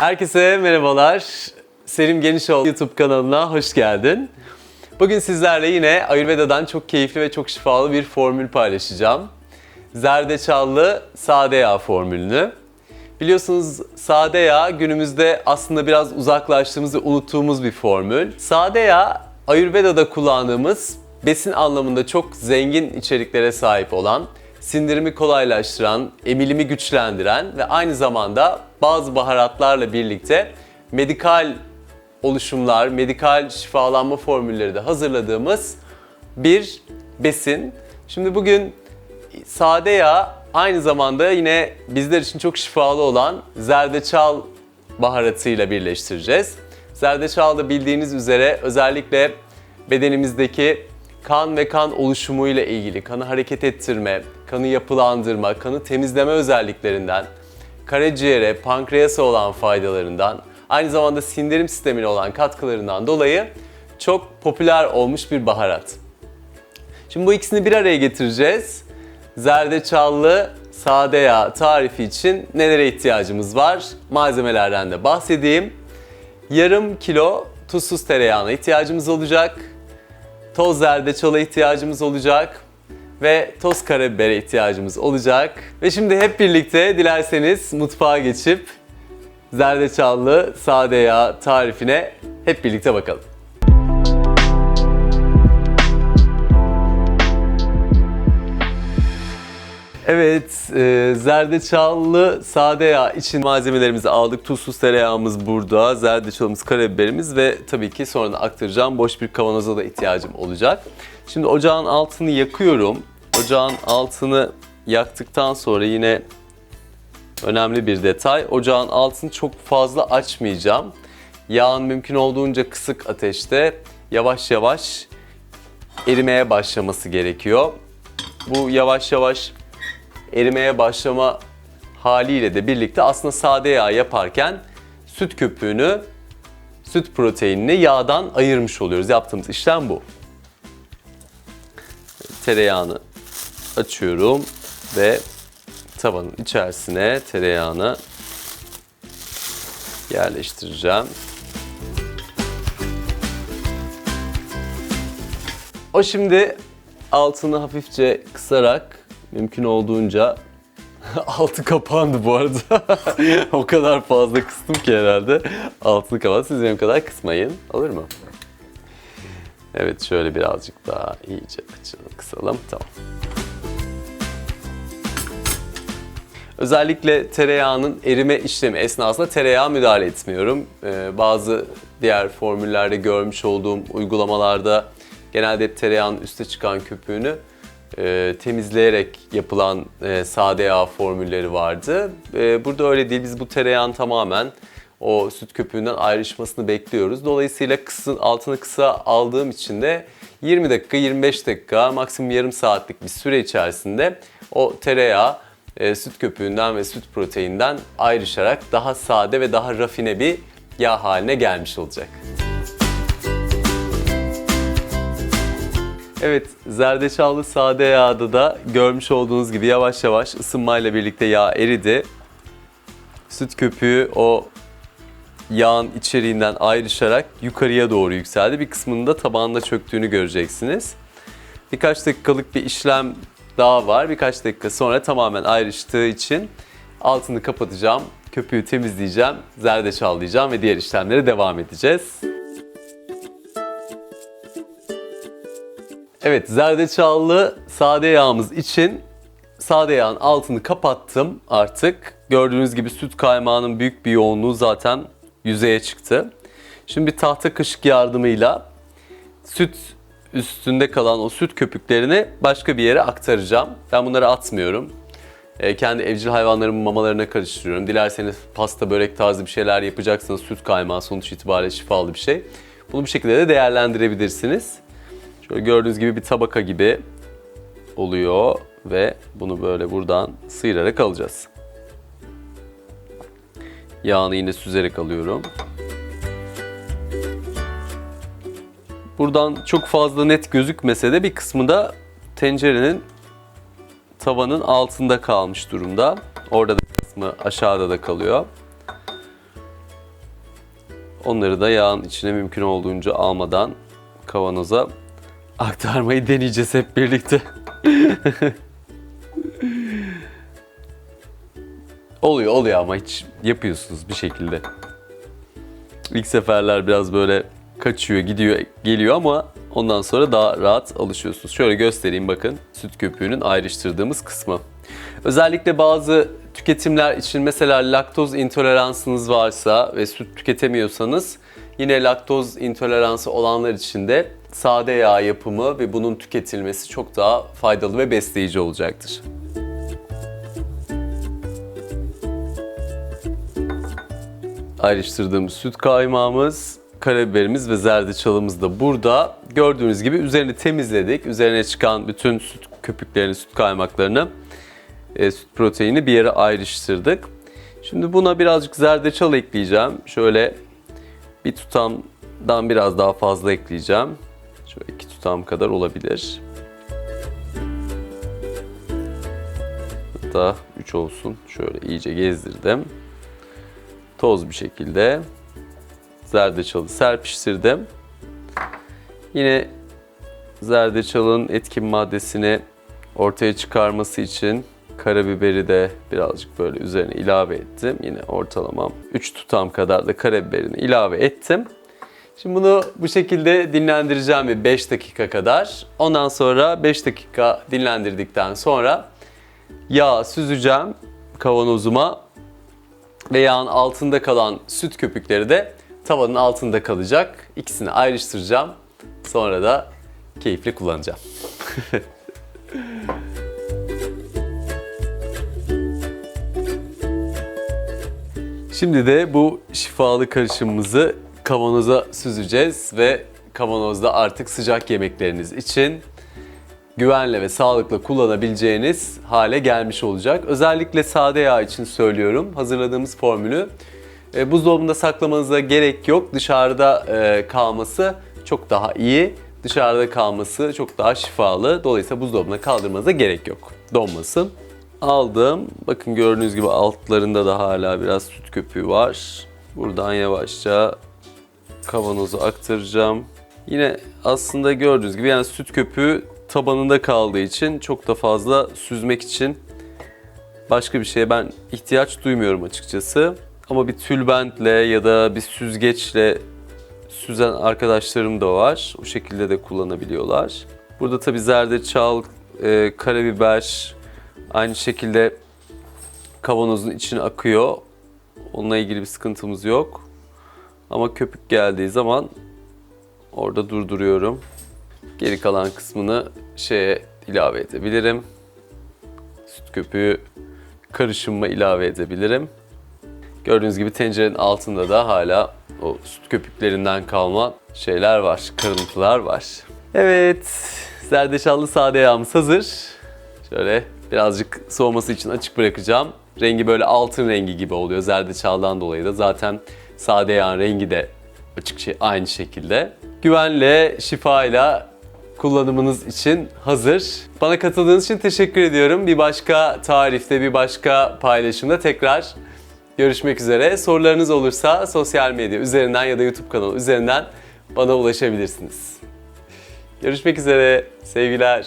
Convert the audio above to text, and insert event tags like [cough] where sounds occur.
Herkese merhabalar. Selim Genişoğlu YouTube kanalına hoş geldin. Bugün sizlerle yine Ayurveda'dan çok keyifli ve çok şifalı bir formül paylaşacağım. Zerdeçallı sade yağ formülünü. Biliyorsunuz sade yağ günümüzde aslında biraz uzaklaştığımız unuttuğumuz bir formül. Sade yağ Ayurveda'da kullandığımız besin anlamında çok zengin içeriklere sahip olan, sindirimi kolaylaştıran, emilimi güçlendiren ve aynı zamanda bazı baharatlarla birlikte medikal oluşumlar, medikal şifalanma formülleri de hazırladığımız bir besin. Şimdi bugün sade yağ aynı zamanda yine bizler için çok şifalı olan zerdeçal baharatıyla birleştireceğiz. Zerdeçal da bildiğiniz üzere özellikle bedenimizdeki kan ve kan oluşumuyla ilgili kanı hareket ettirme, kanı yapılandırma, kanı temizleme özelliklerinden, karaciğere, pankreasa olan faydalarından, aynı zamanda sindirim sistemine olan katkılarından dolayı çok popüler olmuş bir baharat. Şimdi bu ikisini bir araya getireceğiz. Zerdeçallı sade yağ tarifi için nelere ihtiyacımız var? Malzemelerden de bahsedeyim. Yarım kilo tuzsuz tereyağına ihtiyacımız olacak. Toz zerdeçala ihtiyacımız olacak ve toz karabibere ihtiyacımız olacak. Ve şimdi hep birlikte dilerseniz mutfağa geçip zerdeçallı sade yağ tarifine hep birlikte bakalım. Evet, e, zerdeçallı sade yağ için malzemelerimizi aldık. Tuzsuz tereyağımız burada, zerdeçalımız, karabiberimiz ve tabii ki sonradan aktaracağım boş bir kavanoza da ihtiyacım olacak. Şimdi ocağın altını yakıyorum. Ocağın altını yaktıktan sonra yine önemli bir detay. Ocağın altını çok fazla açmayacağım. Yağın mümkün olduğunca kısık ateşte yavaş yavaş erimeye başlaması gerekiyor. Bu yavaş yavaş erimeye başlama haliyle de birlikte aslında sade yağ yaparken süt köpüğünü, süt proteinini yağdan ayırmış oluyoruz. Yaptığımız işlem bu. Tereyağını açıyorum ve tavanın içerisine tereyağını yerleştireceğim. O şimdi altını hafifçe kısarak mümkün olduğunca [laughs] altı kapandı bu arada. [laughs] o kadar fazla kıstım ki herhalde. Altını kapat. Siz benim kadar kısmayın. Olur mu? Evet şöyle birazcık daha iyice açalım, kısalım. Tamam. Özellikle tereyağının erime işlemi esnasında tereyağı müdahale etmiyorum. Ee, bazı diğer formüllerde görmüş olduğum uygulamalarda genelde hep tereyağının üste çıkan köpüğünü e, temizleyerek yapılan e, sade yağ formülleri vardı. E, burada öyle değil. Biz bu tereyağın tamamen o süt köpüğünden ayrışmasını bekliyoruz. Dolayısıyla kısın, altını kısa aldığım için de 20 dakika, 25 dakika, maksimum yarım saatlik bir süre içerisinde o tereyağı e, süt köpüğünden ve süt proteinden ayrışarak daha sade ve daha rafine bir yağ haline gelmiş olacak. Evet, zerdeçallı sade yağda da görmüş olduğunuz gibi yavaş yavaş ısınmayla birlikte yağ eridi. Süt köpüğü o yağın içeriğinden ayrışarak yukarıya doğru yükseldi. Bir kısmının da tabağında çöktüğünü göreceksiniz. Birkaç dakikalık bir işlem daha var. Birkaç dakika sonra tamamen ayrıştığı için altını kapatacağım. Köpüğü temizleyeceğim, zerdeçallayacağım ve diğer işlemlere devam edeceğiz. Evet, zerdeçallı sade yağımız için sade yağın altını kapattım artık. Gördüğünüz gibi süt kaymağının büyük bir yoğunluğu zaten yüzeye çıktı. Şimdi bir tahta kaşık yardımıyla süt üstünde kalan o süt köpüklerini başka bir yere aktaracağım. Ben bunları atmıyorum. E, kendi evcil hayvanlarımın mamalarına karıştırıyorum. Dilerseniz pasta, börek tarzı bir şeyler yapacaksanız süt kaymağı sonuç itibariyle şifalı bir şey. Bunu bu şekilde de değerlendirebilirsiniz. Şöyle gördüğünüz gibi bir tabaka gibi oluyor ve bunu böyle buradan sıyırarak alacağız. Yağını yine süzerek alıyorum. Buradan çok fazla net gözükmese de bir kısmı da tencerenin tavanın altında kalmış durumda. Orada da kısmı aşağıda da kalıyor. Onları da yağın içine mümkün olduğunca almadan kavanoza aktarmayı deneyeceğiz hep birlikte. [laughs] oluyor oluyor ama hiç yapıyorsunuz bir şekilde. İlk seferler biraz böyle kaçıyor, gidiyor, geliyor ama ondan sonra daha rahat alışıyorsunuz. Şöyle göstereyim bakın süt köpüğünün ayrıştırdığımız kısmı. Özellikle bazı tüketimler için mesela laktoz intoleransınız varsa ve süt tüketemiyorsanız yine laktoz intoleransı olanlar için de sade yağ yapımı ve bunun tüketilmesi çok daha faydalı ve besleyici olacaktır. ayrıştırdığımız süt kaymağımız, karabiberimiz ve zerdeçalımız da burada. Gördüğünüz gibi üzerini temizledik. Üzerine çıkan bütün süt köpüklerini, süt kaymaklarını, e, süt proteini bir yere ayrıştırdık. Şimdi buna birazcık zerdeçal ekleyeceğim. Şöyle bir tutamdan biraz daha fazla ekleyeceğim. Şöyle iki tutam kadar olabilir. Hatta 3 olsun. Şöyle iyice gezdirdim toz bir şekilde zerdeçalı serpiştirdim. Yine zerdeçalın etkin maddesini ortaya çıkarması için karabiberi de birazcık böyle üzerine ilave ettim. Yine ortalamam 3 tutam kadar da karabiberini ilave ettim. Şimdi bunu bu şekilde dinlendireceğim bir 5 dakika kadar. Ondan sonra 5 dakika dinlendirdikten sonra yağ süzeceğim kavanozuma ve yağın altında kalan süt köpükleri de tavanın altında kalacak. İkisini ayrıştıracağım. Sonra da keyifli kullanacağım. [laughs] Şimdi de bu şifalı karışımımızı kavanoza süzeceğiz ve kavanozda artık sıcak yemekleriniz için güvenle ve sağlıkla kullanabileceğiniz hale gelmiş olacak. Özellikle sade yağ için söylüyorum. Hazırladığımız formülü e, buzdolabında saklamanıza gerek yok. Dışarıda e, kalması çok daha iyi. Dışarıda kalması çok daha şifalı. Dolayısıyla buzdolabına kaldırmanıza gerek yok. Donmasın. Aldım. Bakın gördüğünüz gibi altlarında da hala biraz süt köpüğü var. Buradan yavaşça kavanozu aktaracağım. Yine aslında gördüğünüz gibi yani süt köpüğü tabanında kaldığı için çok da fazla süzmek için başka bir şeye ben ihtiyaç duymuyorum açıkçası. Ama bir tülbentle ya da bir süzgeçle süzen arkadaşlarım da var. O şekilde de kullanabiliyorlar. Burada tabii zerdeçal, e, karabiber aynı şekilde kavanozun içine akıyor. Onunla ilgili bir sıkıntımız yok. Ama köpük geldiği zaman orada durduruyorum. Geri kalan kısmını şeye ilave edebilirim. Süt köpüğü karışımıma ilave edebilirim. Gördüğünüz gibi tencerenin altında da hala o süt köpüklerinden kalma şeyler var, kırıntılar var. Evet, zerdeçallı sade yağımız hazır. Şöyle birazcık soğuması için açık bırakacağım. Rengi böyle altın rengi gibi oluyor zerdeçaldan dolayı da. Zaten sade yağın rengi de açık şey aynı şekilde. Güvenle, şifayla kullanımınız için hazır. Bana katıldığınız için teşekkür ediyorum. Bir başka tarifte, bir başka paylaşımda tekrar görüşmek üzere. Sorularınız olursa sosyal medya üzerinden ya da YouTube kanalı üzerinden bana ulaşabilirsiniz. Görüşmek üzere. Sevgiler.